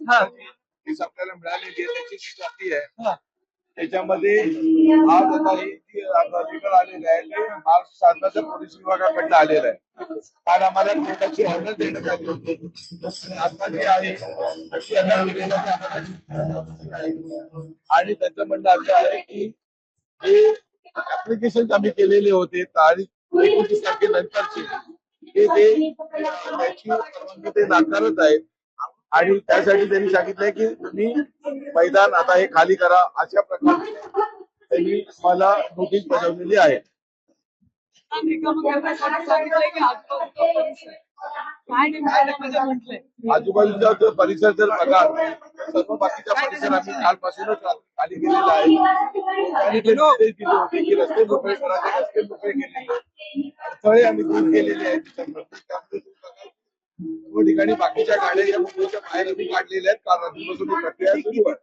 Notice आपल्याला मिळालेली आहे त्याची जी कॉपी आहे त्याच्यामध्ये आज आता ही जी आता legal आलेलं आहे. ते महाराष्ट्र शासनाच्या पोलीस विभागाकडनं आलेलं आहे. काल आम्हाला कोर्टाची ऑर्डर देण्यात आली होती. आता जी आहे आहे. आणि त्याचं म्हणणं असं आहे की जे ऍप्लिकेशन आम्ही केलेले होते तारीख एकोणतीस तारखेनंतरची ते ते त्याची परवानगी ते नाकारत आहेत. आणि त्यासाठी त्यांनी सांगितलंय की तुम्ही मैदान आता हे खाली करा. अशा प्रकारे त्यांनी मला नोटीस बजावलेली आहे. आजूबाजूचा जो परिसर जर बघा सर्व बाकीचा परिसर आम्ही कालपासूनच खाली गेलेला आहे. आणि ते निर्देश दिले होते की रस्ते मोकळे करायचे रस्ते मोकळे केलेले. अडथळे आम्ही दूर केलेले आहेत. त्यामुळे सर्व ठिकाणी बाकीच्या गाड्या या मुंबईच्या बाहेर काढलेल्या आहेत. कारण रात्रीपासून ही प्रक्रिया सुरू आहे.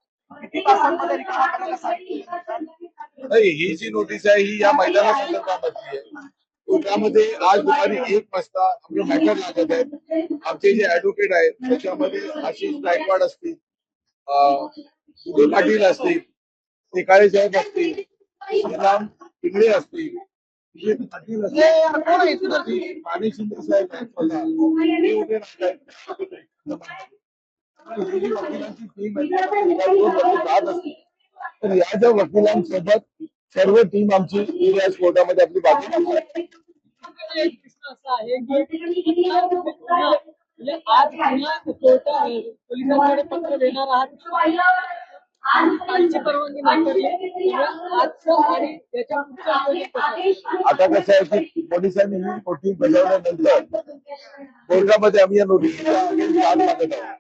नाही ही जी नोटीस आहे ही या मैदाना संदर्भामधली आहे. कोर्टामध्ये आज दुपारी एक वाजता आपलं मॅटर लागत आहे. आमचे जे ऍडव्होकेट आहेत त्याच्यामध्ये आशिष गायकवाड असतील उदय पाटील असतील शेकाळे साहेब असतील श्रीराम पिंगळे असतील विजय पाटील असतील माने शिंदे साहेब आहेत स्वतः. हे उभे राहत आहेत. ही जी वकिलांची टीम आहे ती दोन वर्ष जात असते तर या ज्या वकिलांसोबत सर्व टीम आमची ही आज कोर्टामध्ये आपली बाजू मांडते. एक प्रश्न असा आहे की आता तुम्ही पुन्हा- म्हणजे आज पुन्हा कोर्ट पोलिसांकडे पत्र देणार आहात परवानगी नाकारली. आजचं आणि त्याच्या आहे? आता कसं आहे की पोलिसांनी ही नोटीस बजावल्यानंतर कोर्टामध्ये आम्ही या नोटीसचा दाद मागत आहोत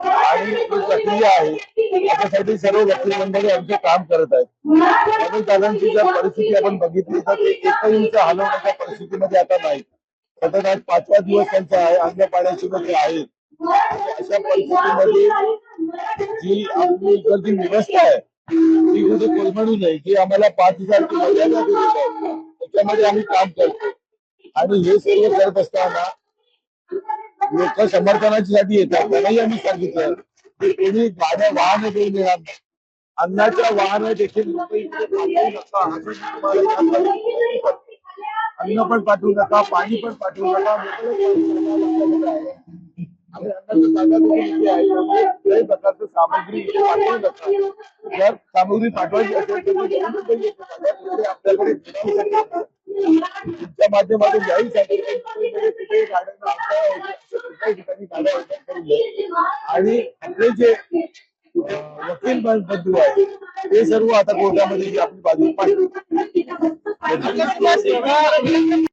आणि ही प्रक्रिया आहे त्याच्यासाठी सर्व मंडळी आमचे काम करत आहेत. दादांची जर परिस्थिती आपण बघितली तर ते एकही इंच हलवण्याच्या परिस्थितीमध्ये आता नाही. सतत आज पाचवा दिवस त्यांचा आहे अंग पाण्याची मध्ये आहेत अशा परिस्थितीमध्ये जी आपली इकडची व्यवस्था आहे. ती कुठे कोलमडू नये की आम्हाला पाच हजार मर्यादा दिलेली आहे. त्याच्यामध्ये आम्ही काम करतो. आणि हे सर्व करत असताना लोक समर्थनाच्यासाठी येतात. त्यांनाही आम्ही सांगितलं की कोणी गाड्या वाहन देऊन देणार नाही. अन्नाच्या वाहन देखील अन्न पण पाठवू नका पाणी पण पाठवू नका. आणि जागा देखील इथे आहे त्यामुळे कुठल्याही प्रकारचं सामग्री इथे पाठवू नका जर सामग्री पाठवायची असेल तर ती तिकडे आपल्याकडे तुमच्या माध्यमातून याही सांगितलं मुंबईमध्ये कुठेही अडथळा होतो, कुठल्याही ठिकाणी गाड्या करू नये. आणि आपले जे वकील बंधू आहे ते सर्व आता कोर्टामध्ये जी आपली बाजू मांडतील.